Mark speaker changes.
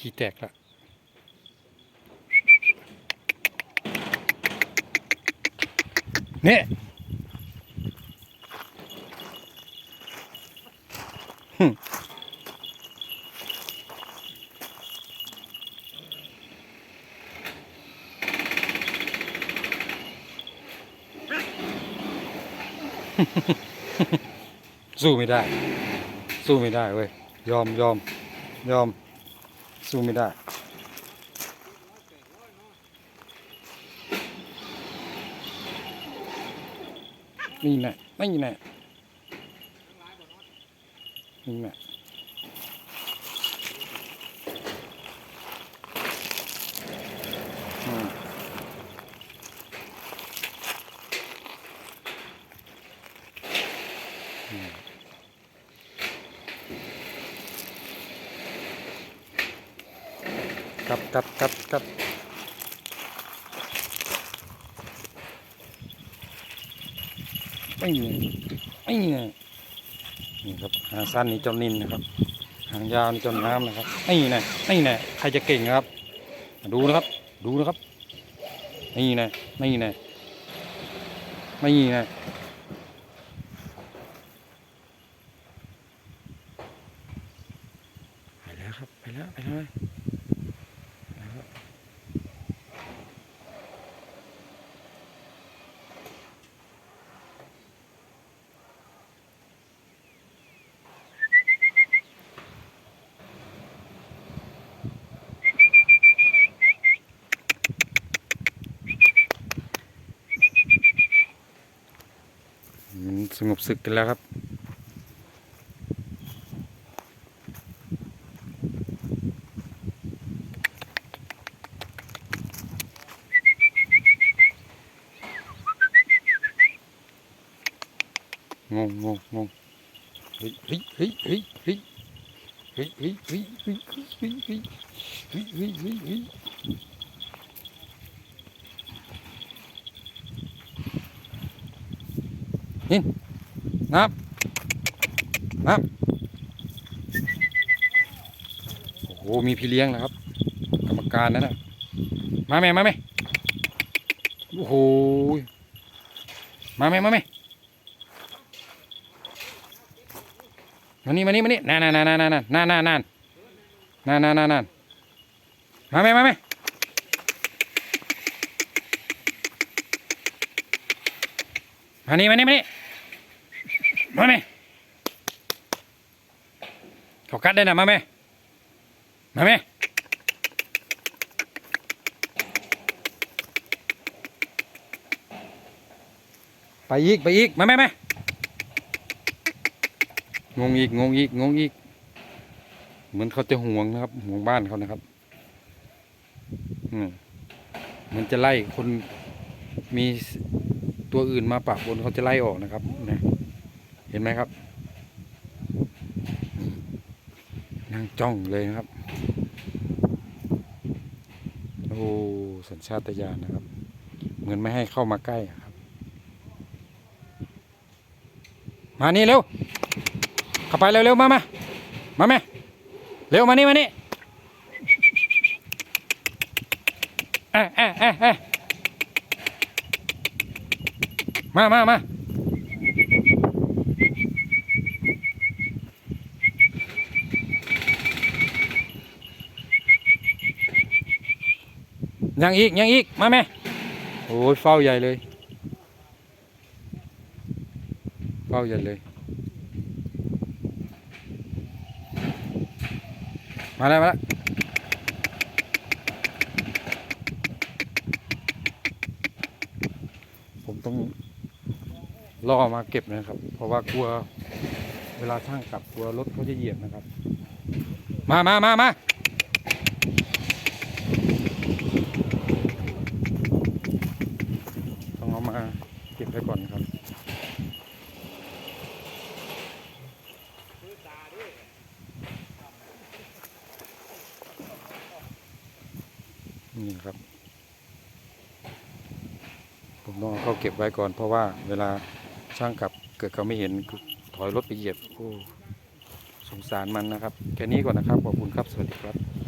Speaker 1: ขี้แตกละเนี่ยหึสู้ไม่ได้ สู้ไม่ได้เว้ย ยอมยอมยอม สู้ไม่ได้ นี่แน่นี่แน่นี่แน่อืม อืมกลับกลับกลับกลับไม่มีไม่มีนี่ครับหางสั้นนี่เจนนินนะครับหางยาวนี่เจนน้ำนะครับนี่แน่นี่น่ใครจะเก่งนะครับ ดูนะครับ ดูนะครับนี่แน่นี่แน่นี่แน่ไปแล้วครับไปแล้วไปแล้วไปแล้วครับอืม สงบศึกกันแล้วครับ งงงงงงเฮ้ยเฮ้ยเฮ้ยเฮ้ยเฮ้ยเฮ้ยเฮ้ยเฮ้ยเฮ้ยเฮ้ยเฮ้ยเฮ้ยเฮ้ยเฮ้ยเฮ้ยเฮ้ยนิ นับ นับ โอ้โห มีพี่เลี้ยงนะครับ กรรมการนั่นน่ะมาไหมมาไหมโอ้โห มาไหมมาไหมมานี่มานี่มานี่นั่นนั่นนั่นนั่นนั่นนั่นนั่นนั่นนั่นนั่นนั่นมาไหมมาไหมมานี่มานี่มานี่ มาไหมเขากัดได้นะมาไหมมาไหมไปอีกไปอีกมาไหมมางงอีกงงอีกงงอีก เหมือนเขาจะห่วงนะครับห่วงบ้านเขานะครับอืมเหมันจะไล่คนมีตัวอื่นมาปะบนเขาจะไล่ออกนะครับนะ เห็นไหมครับ นั่งจ้องเลยนะครับ โอ้สัญชาตญาณนะครับ เหมือนไม่ให้เข้ามาใกล้อะครับ มานี่เร็ว เข้าไปเร็วๆมามามาแม่เร็วมานี่มานี่เอะเอะเอะเอะมามามา ยังอีกยังอีกมาแม่โอ้ยเฝ้าใหญ่เลย เฝ้าใหญ่เลย มาแล้วมาแล้วผมต้องล่อมาเก็บนะครับ เพราะว่ากลัวเวลาช่างกลับกลัวรถเขาจะเหยียบนะครับ มามามามาต้องเอามาเก็บไว้ก่อนครับ นี่ครับ ผมต้องเอาเข้าเก็บไว้ก่อน เพราะว่าเวลาช่างกลับเกิดเขาไม่เห็นถอยรถไปเหยียบโอ้สงสารมันนะครับ แค่นี้ก่อนนะครับ ขอบคุณครับ สวัสดีครับ